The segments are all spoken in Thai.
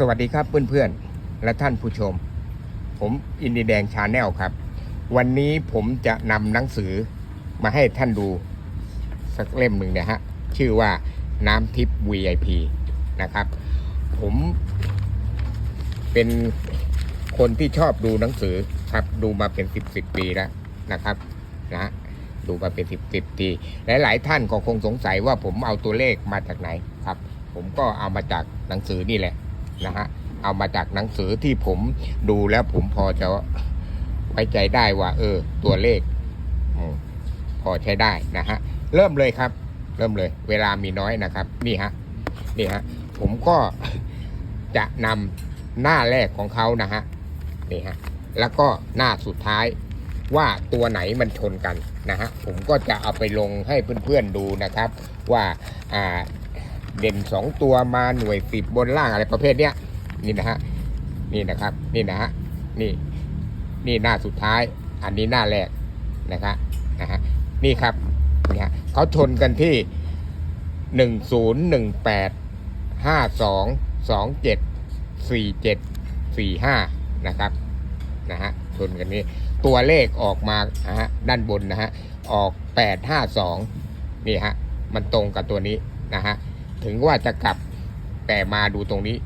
สวัสดีครับเพื่อนๆ และท่านผู้ชม ผมอินดีแดงชาแนลครับ วันนี้ผมจะนำหนังสือมาให้ท่านดูสักเล่มหนึ่งนะฮะ ชื่อว่าน้ำทิพย์ VIP นะครับ ผมเป็นคนที่ชอบดูหนังสือครับ ดูมาเป็นสิบสิบปีแล้วนะครับนะดูมาเป็นสิบสิบปีหลาย ๆ ท่านก็คงสงสัยว่าผมเอาตัวเลขมาจากไหนครับ ผมก็เอามาจากหนังสือนี่แหละ นะฮะเอามาจากหนังสือที่ผมดูแล้วผมพอจะไว้ใจได้ว่า เออ ตัวเลขพอใช้ได้นะฮะเริ่มเลยครับ เริ่มเลย เวลามีน้อยนะครับ นี่ฮะนี่ฮะผมก็จะนำหน้าแรกของเขานะฮะนี่ฮะแล้วก็หน้าสุดท้ายว่าตัวไหนมันชนกันนะฮะผมก็จะเอาไปลงให้เพื่อนๆดูนะครับ ว่าอ่า เด่นสองตัวมาหน่วยสิบบนล่างอะไรประเภทเนี้ยนี่นะฮะนี่นะครับ นี่นะฮะนี่นี่หน้าสุดท้าย อันนี้หน้าแรกนะครับนะฮะนี่ครับนี่ฮะเขาชนกันที่หนึ่งศูนย์หนึ่งแปดห้าสองสองเจ็ดสี่เจ็ดสี่ห้านะครับนะฮะชนกันนี้ ตัวเลขออกมานะฮะด้านบนนะฮะออกแปดห้าสองนี่ฮะมันตรงกับตัวนี้นะฮะ ถึงว่าจะกลับแต่มาดูตรงนี้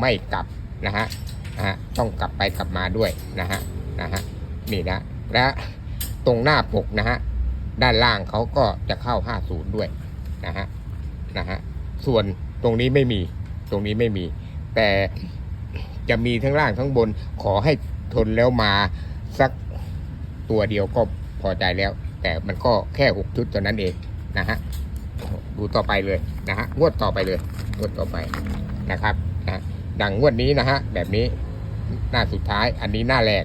ไม่กลับนะฮะนะฮะต้องกลับไปกลับมาด้วยนะฮะนะฮะนี่นะและตรงหน้าปกนะฮะด้านล่างเขาก็จะเข้า 50 ด้วยนะฮะนะฮะส่วนตรงนี้ไม่มีตรงนี้ไม่มี แต่จะมีทั้งล่างทั้งบนขอให้ทนแล้วมาสักตัวเดียวก็พอใจแล้ว แต่มันก็แค่ 6 ชุดเท่านั้นเองนะฮะ ดูต่อไปเลยนะฮะงวดต่อไปเลยงวดต่อไปนะครับนะดังงวดนี้นะฮะแบบนี้หน้าสุดท้ายอันนี้หน้าแรก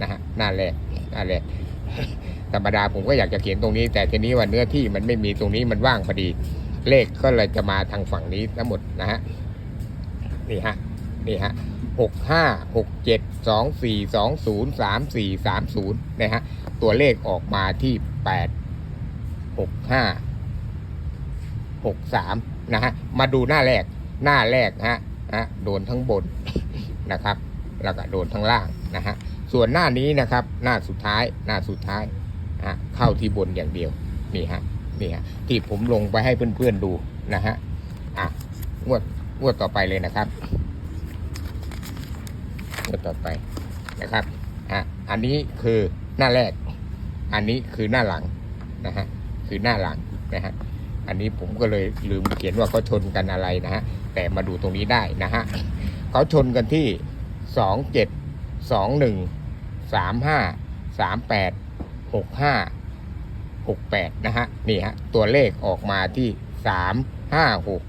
นะฮะหน้าแรกหน้าแรกธรรมดาผมก็อยากจะเขียนตรงนี้ แต่ทีนี้ว่าเนื้อที่มันไม่มีตรงนี้มันว่างพอดี เลขก็เลยจะมาทางฝั่งนี้ทั้งหมดนะฮะนี่ฮะนี่ฮะหกห้าหกเจ็ดสองสี่สองศูนย์สามสี่สามศูนย์นะฮะตัวเลขออกมาที่แปดหกห้า หกสามนะฮะมาดูหน้าแรกหน้าแรกนะฮะโดนทั้งบนนะครับแล้วก็โดนทั้งล่างนะฮะส่วนหน้านี้นะครับหน้าสุดท้ายหน้าสุดท้ายนะเข้าที่บนอย่างเดียวนี่ฮะนี่ฮะที่ผมลงไปให้เพื่อนๆดูนะฮะอะงวดงวดต่อไปเลยนะครับงวดต่อไปนะครับอะอันนี้คือหน้าแรก อันนี้คือหน้าหลังนะฮะคือหน้าหลังนะฮะ อันนี้ผมก็เลยลืมเขียนว่าเขาชนกันอะไรนะฮะ แต่มาดูตรงนี้ได้นะฮะเขาชนกันที่สองเจ็ดสองหนึ่งสามห้าสามแปดหกห้าหกแปดนะฮะนี่ฮะตัวเลขออกมาที่สามห้าหก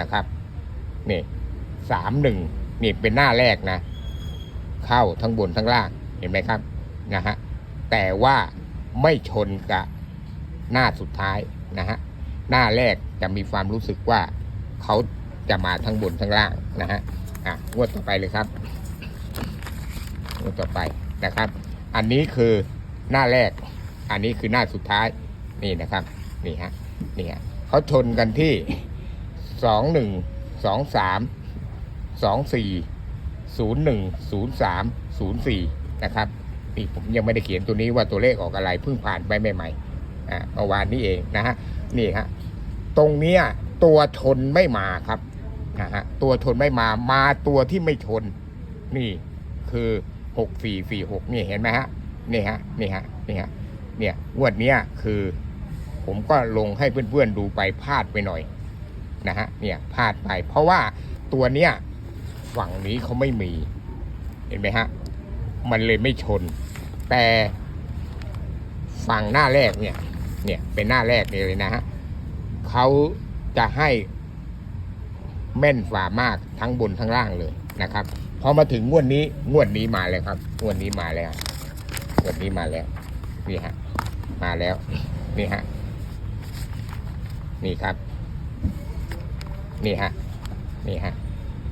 นะครับนี่สามหนึ่งนี่เป็นหน้าแรกนะ เข้าทั้งบนทั้งล่างเห็นไหมครับนะฮะแต่ว่าไม่ชนกับหน้าสุดท้ายนะฮะ หน้าแรกจะมีความรู้สึกว่าเขาจะมาทั้งบนทั้งล่างนะฮะอะงวดต่อไปเลยครับงวดต่อไปนะครับ อันนี้คือหน้าแรก อันนี้คือหน้าสุดท้ายนี่นะครับนี่ฮะนี่ฮะเขาชนกันที่สองหนึ่งสองสามสองสี่ศูนย์หนึ่งศูนย์สามศูนย์สี่นะครับนี่ผมยังไม่ได้เขียนตัวนี้ว่าตัวเลขออกอะไรเพิ่งผ่านไปใหม่ๆอ่าเมื่อวานนี้เองนะฮะ นี่ฮะตรงเนี้ยตัวชนไม่มาครับนะฮะตัวชนไม่มามาตัวที่ไม่ชน นี่คือหกสี่สี่หกนี่เห็นไหมฮะนี่ฮะนี่ฮะนี่ฮะเนี่ยงวดเนี้ยคือ ผมก็ลงให้เพื่อนๆดูไปพลาดไปหน่อยนะฮะเนี่ยพลาดไป เพราะว่าตัวเนี้ยฝั่งนี้เขาไม่มี เห็นไหมฮะมันเลยไม่ชน แต่ฝั่งหน้าแรกเนี่ย เนี่ยเป็นหน้าแรกเลยนะฮะ เขาจะให้แม่นฝ่ามากทั้งบนทั้งล่างเลยนะครับพอมาถึงงวดนี้งวดนี้มาแล้วครับงวดนี้มาแล้วงวดนี้มาแล้วนี่ฮะมาแล้วนี่ฮะนี่ครับนี่ฮะนี่ฮะ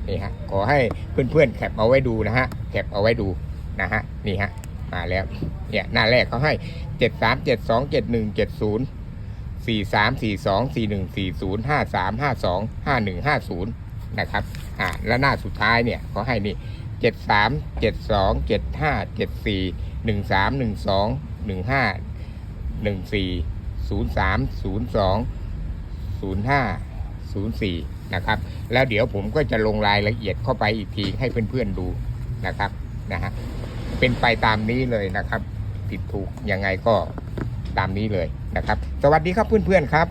นี่ฮะขอให้เพื่อนๆแคปเอาไว้ดูนะฮะแคปเอาไว้ดูนะฮะนี่ฮะมาแล้วเนี่ยหน้าแรกเขาให้เจ็ดสามเจ็ดสองเจ็ดหนึ่งเจ็ดศูนย์ สี่สามสี่สองสี่หนึ่งสี่ศูนย์ห้าสามห้าสองห้าหนึ่งห้าศูนย์นะครับอ่าแล้วหน้าสุดท้ายเนี่ยเขาให้นี่เจ็ดสามเจ็ดสองเจ็ดห้าเจ็ดสี่หนึ่งสามหนึ่งสองหนึ่งห้าหนึ่งสี่ศูนย์สามศูนย์สองศูนย์ห้าศูนย์สี่นะครับ แล้วเดี๋ยวผมก็จะลงรายละเอียดเข้าไปอีกทีให้เพื่อนๆดูนะครับนะฮะเป็นไปตามนี้เลยนะครับ ผิดถูกยังไงก็ ตามนี้เลยนะครับ สวัสดีครับเพื่อนๆครับ